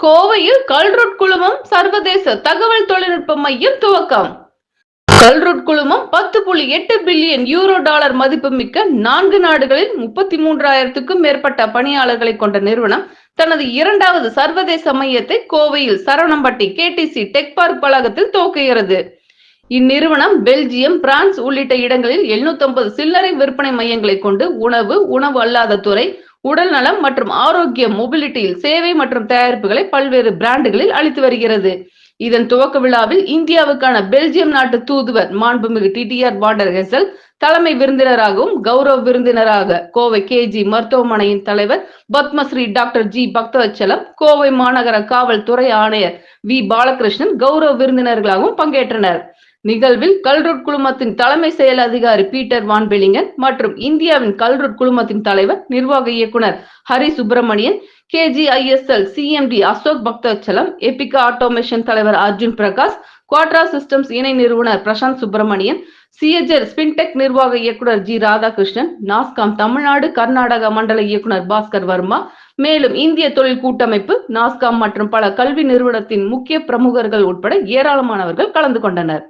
கோவையில் கல்ருட் குழுமம் சர்வதேச தகவல் தொழில்நுட்ப மையம் துவக்கம். கல்ருட் குழுமம் பத்து புள்ளி எட்டு பில்லியன் யூரோ டாலர் மதிப்புமிக்க நான்கு நாடுகளில் முப்பத்தி மூன்றாயிரத்துக்கும் மேற்பட்ட பணியாளர்களை கொண்ட நிறுவனம் தனது இரண்டாவது சர்வதேச மையத்தை கோவையில் சரவணம்பட்டி கேடிசி டெக் பார்க் வளாகத்தில் துவக்குகிறது. இந்நிறுவனம் பெல்ஜியம் பிரான்ஸ் உள்ளிட்ட இடங்களில் 750 சில்லறை விற்பனை மையங்களை கொண்டு உணவு உணவு அல்லாத துறை உடல் நலம் மற்றும் ஆரோக்கியம் மொபிலிட்டியில் சேவை மற்றும் தயாரிப்புகளை பல்வேறு பிராண்டுகளில் அளித்து வருகிறது. இதன் துவக்க விழாவில் இந்தியாவுக்கான பெல்ஜியம் நாட்டு தூதுவர் மாண்புமிகு டிடிஆர் வாடர் ஹெசல் தலைமை விருந்தினராகவும் கௌரவ விருந்தினராக கோவை கேஜி மருத்துவமனையின் தலைவர் பத்மஸ்ரீ டாக்டர் ஜி பக்தவச்சலம் கோவை மாநகர காவல்துறை ஆணையர் வி பாலகிருஷ்ணன் கௌரவ விருந்தினர்களாகவும் பங்கேற்றனர். நிகழ்வில் கல்ருட் குழுமத்தின் தலைமை செயல் அதிகாரி பீட்டர் வான் பெலிங்கன் மற்றும் இந்தியாவின் கல்ருட் குழுமத்தின் தலைவர் நிர்வாக இயக்குனர் Hari Subramanian KGISL CMD Ashok Bakthachalam Epica automation தலைவர் அர்ஜுன் பிரகாஷ் குவாட்ரா சிஸ்டம்ஸ் இணை நிறுவனர் பிரசாந்த் சுப்பிரமணியன் சிஎஜர் ஸ்பின்டெக் நிர்வாக இயக்குனர் ஜி ராதாகிருஷ்ணன் நாஸ்காம் தமிழ்நாடு கர்நாடக மண்டல இயக்குனர் பாஸ்கர் வர்மா மேலும் இந்திய தொழில் கூட்டமைப்பு நாஸ்காம் மற்றும் பல கல்வி நிறுவனத்தின் முக்கிய பிரமுகர்கள் உட்பட ஏராளமானவர்கள் கலந்து கொண்டனர்.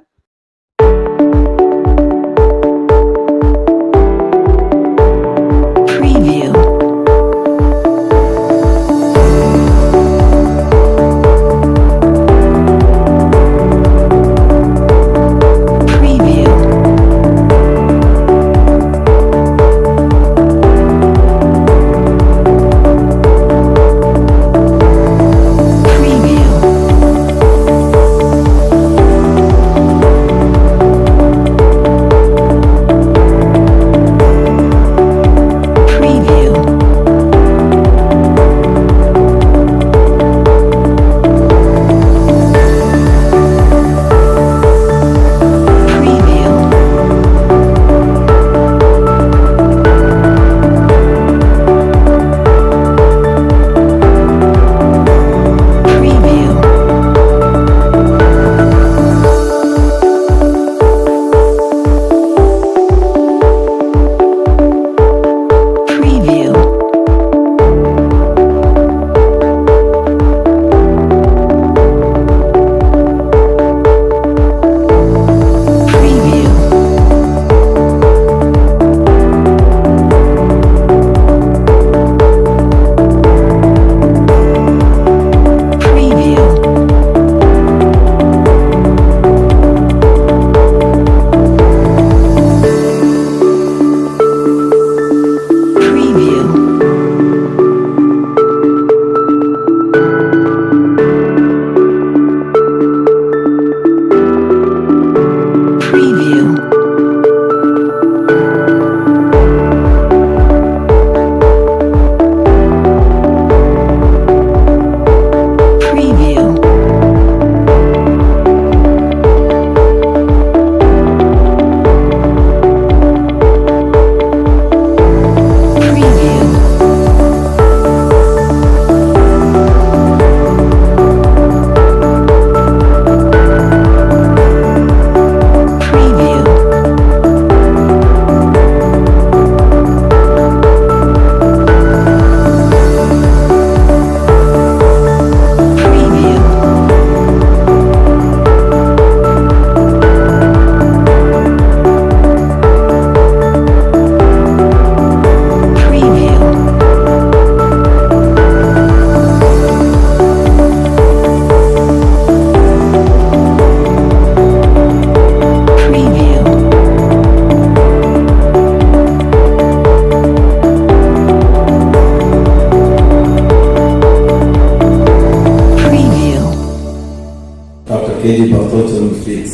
K.G. Speaks.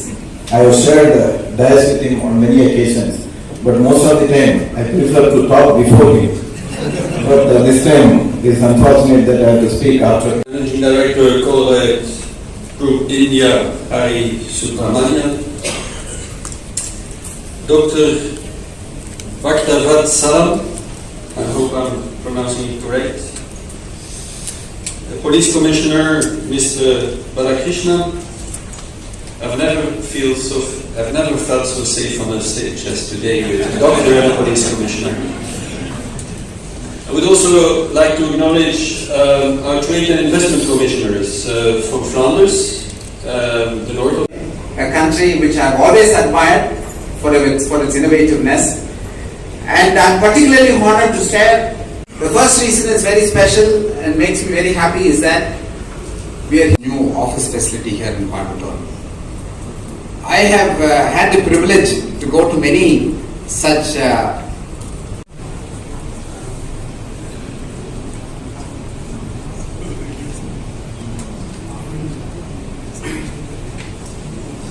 I have shared the dais with him on many occasions, but most of the time I prefer to talk before him. But uh, this time it is unfortunate that I have to speak after. Managing Director, Colruyt Group India, Hari Subramanian. Dr. Bhaktavad Salam, I hope I'm pronouncing it correct. The Police Commissioner, Mr. Balakrishnan. I've never feel so, I've never felt so safe on a stage as today with the doctor and the police commissioner. I would also like to acknowledge um, our trade and investment commissioners uh, from Flanders, um, the north of a country which I've always admired for its, for its innovativeness. And I'm particularly honored to share. The first reason is very special and makes me very happy is that we are a new office facility here in Coimbatore. I have uh, had the privilege to go to many such uh,